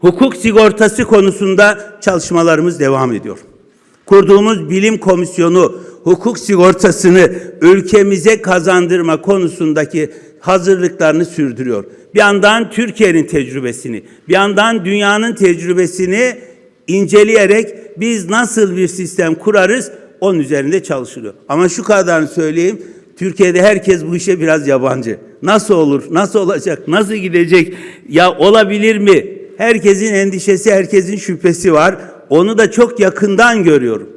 Hukuk sigortası konusunda çalışmalarımız devam ediyor. Kurduğumuz bilim komisyonu hukuk sigortasını ülkemize kazandırma konusundaki hazırlıklarını sürdürüyor. Bir yandan Türkiye'nin tecrübesini, bir yandan dünyanın tecrübesini inceleyerek biz nasıl bir sistem kurarız onun üzerinde çalışılıyor. Ama şu kadarını söyleyeyim. Türkiye'de herkes bu işe biraz yabancı. Nasıl olur? Nasıl olacak? Nasıl gidecek? Ya olabilir mi? Herkesin endişesi, herkesin şüphesi var. Onu da çok yakından görüyorum.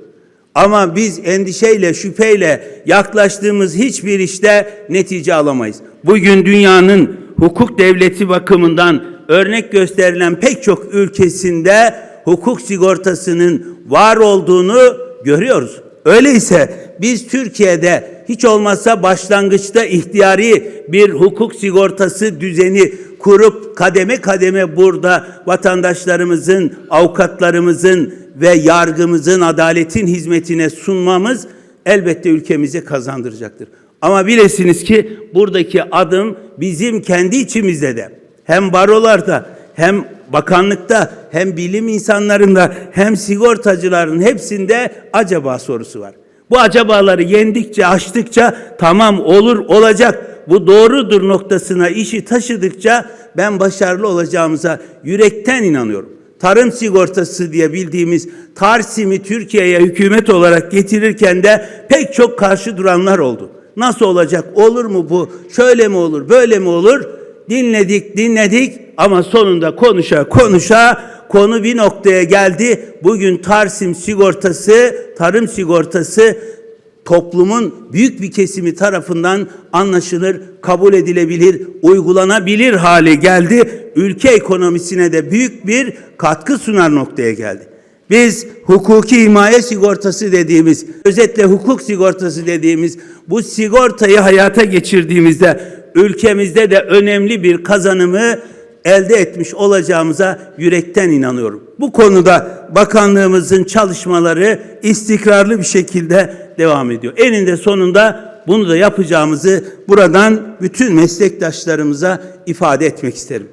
Ama biz endişeyle, şüpheyle yaklaştığımız hiçbir işte netice alamayız. Bugün dünyanın hukuk devleti bakımından örnek gösterilen pek çok ülkesinde hukuk sigortasının var olduğunu görüyoruz. Öyleyse biz Türkiye'de hiç olmazsa başlangıçta ihtiyari bir hukuk sigortası düzeni kurup kademe kademe burada vatandaşlarımızın, avukatlarımızın ve yargımızın adaletin hizmetine sunmamız elbette ülkemize kazandıracaktır. Ama bilesiniz ki buradaki adım bizim kendi içimizde de hem barolarda hem bakanlıkta hem bilim insanlarında hem sigortacıların hepsinde acaba sorusu var. Bu acabaları yendikçe aştıkça tamam olur olacak bu doğrudur noktasına işi taşıdıkça ben başarılı olacağımıza yürekten inanıyorum. Tarım sigortası diye bildiğimiz Tarsim'i Türkiye'ye hükümet olarak getirirken de pek çok karşı duranlar oldu. Nasıl olacak? Olur mu bu? Şöyle mi olur? Böyle mi olur? Dinledik, dinledik ama sonunda konuşa konuşa konu bir noktaya geldi. Bugün Tarsim sigortası, tarım sigortası toplumun büyük bir kesimi tarafından anlaşılır, kabul edilebilir, uygulanabilir hale geldi. Ülke ekonomisine de büyük bir katkı sunar noktaya geldi. Biz hukuki himaye sigortası dediğimiz, özetle hukuk sigortası dediğimiz bu sigortayı hayata geçirdiğimizde ülkemizde de önemli bir kazanımı elde etmiş olacağımıza yürekten inanıyorum. Bu konuda bakanlığımızın çalışmaları istikrarlı bir şekilde devam ediyor. Eninde sonunda bunu da yapacağımızı buradan bütün meslektaşlarımıza ifade etmek isterim.